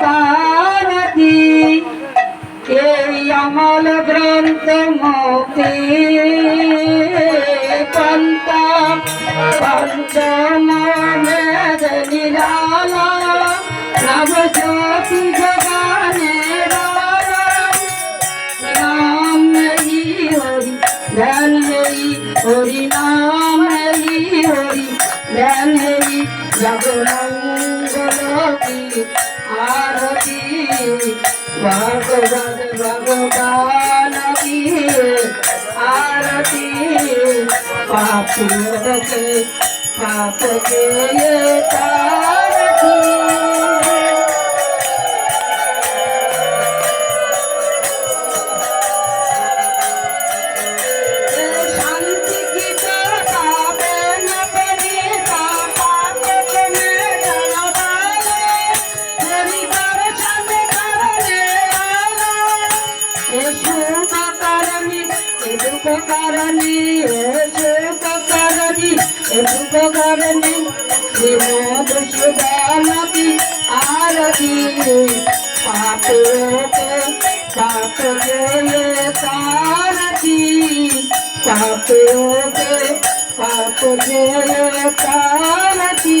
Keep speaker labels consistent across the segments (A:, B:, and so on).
A: পারতি এই আমল গ্রন্থ মতে পন্ত পঞ্চমে নিরালা নব জ্যোতি জগানে নেই হরি ধ্যান নেই হরি নাম আরতি ভগবান ভগবান কি আরতি। পাপ পাপ কে ఉపకారణి ఎదుపకారణి ఉపకారణి ఎదుపకారణి విమోదృశ్యమతి ఆరతి పాపయోక పాపయోయ సారథి పాపయోక పాపయోయ సారథి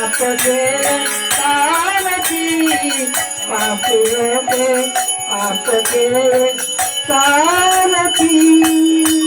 A: Thank you.